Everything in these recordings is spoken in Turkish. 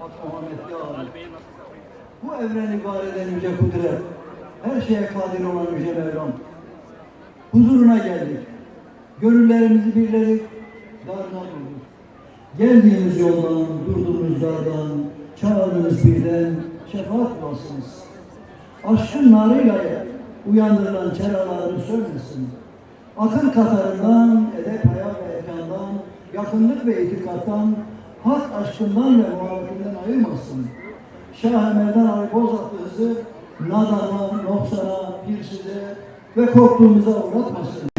Hak Muhammed ya Allah. Bu evreni var eden yüce kudret, her şeye kadir olan yüce Mevlam. Huzuruna geldik. Gönüllerimizi birledik, darına bulduk. Geldiğimiz yoldan, durduğumuz dardan, çağırdığınız birden şefaat bulasınız. Aşkın narıyla uyandırılan çeralarını söylesin. Akıl katarından, edep, hayat ve erkandan, yakınlık ve itikattan, hak aşkından ve muhabbetinden ayırmasın. Şah Emel'den Ali hızı nadana, noksana, pirsize ve korktuğumuza uğratmasın.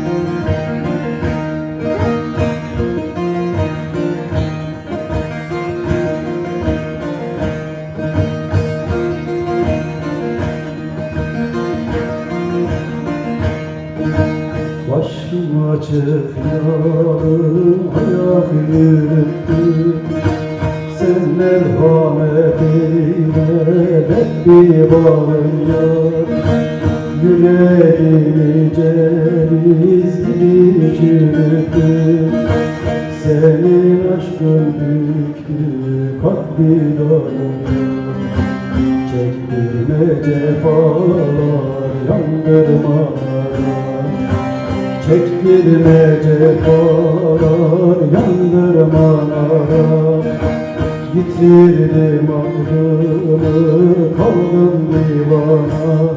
Başım açık yarım ayak yürüttü Sen merhamet eyle bağım yar Yüreğimi ceviz gibi çürüttü Senin aşkın büktü kalbi darım Çektirme cefalar yandırma Çektirme cefalar yandırmalara Yitirdim aklımı kaldım divana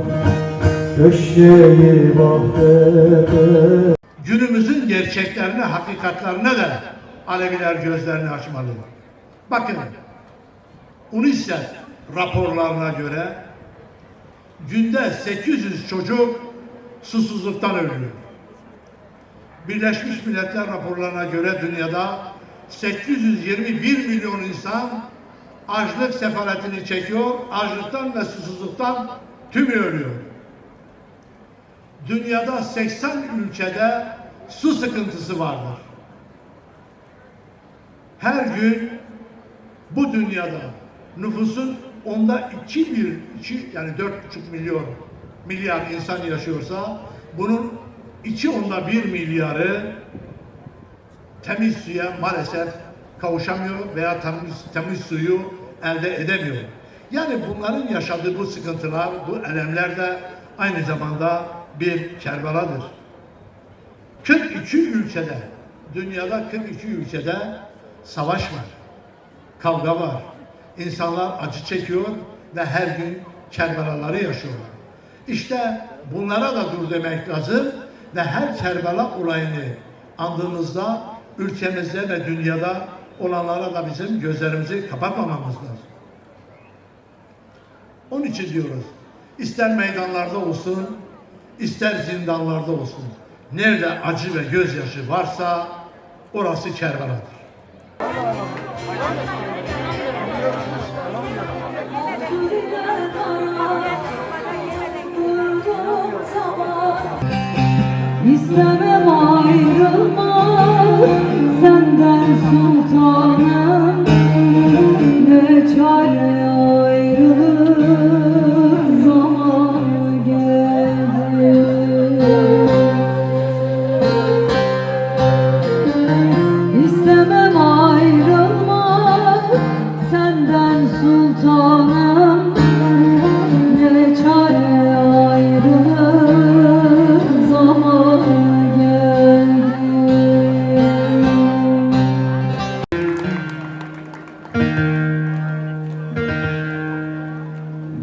Köşeyi vahdete günümüzün gerçeklerine, hakikatlerine de Aleviler gözlerini açmalı. Bakın, UNICEF raporlarına göre günde 800 çocuk susuzluktan ölüyor. Birleşmiş Milletler raporlarına göre dünyada 821 milyon insan açlık sefaletini çekiyor, açlıktan ve susuzluktan tümü ölüyor dünyada 80 ülkede su sıkıntısı vardır. Her gün bu dünyada nüfusun onda iki bir, iki, yani dört buçuk milyon milyar insan yaşıyorsa bunun iki onda bir milyarı temiz suya maalesef kavuşamıyor veya temiz, temiz suyu elde edemiyor. Yani bunların yaşadığı bu sıkıntılar, bu elemler de aynı zamanda bir Kerbela'dır. 42 ülkede, dünyada 42 ülkede savaş var, kavga var. İnsanlar acı çekiyor ve her gün Kerbelaları yaşıyorlar. İşte bunlara da dur demek lazım ve her Kerbela olayını andığımızda ülkemizde ve dünyada olanlara da bizim gözlerimizi kapatmamamız lazım. Onun için diyoruz, ister meydanlarda olsun, ister zindanlarda olsun. Nerede acı ve gözyaşı varsa orası Kerbela'dır. İstemem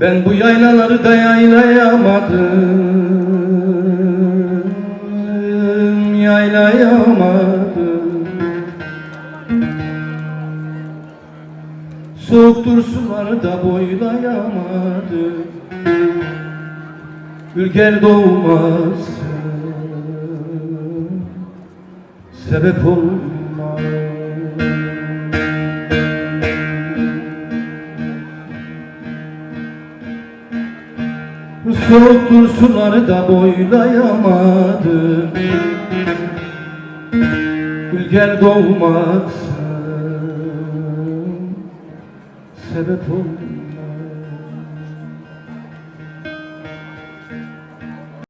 Ben bu yaylaları da yaylayamadım Yaylayamadım. Soğuktur suları da boylayamadım. Ülker doğmaz Sebep olmaz Soğuktur suları da boylayamadım. Ülker doğmaz Sebep olmaz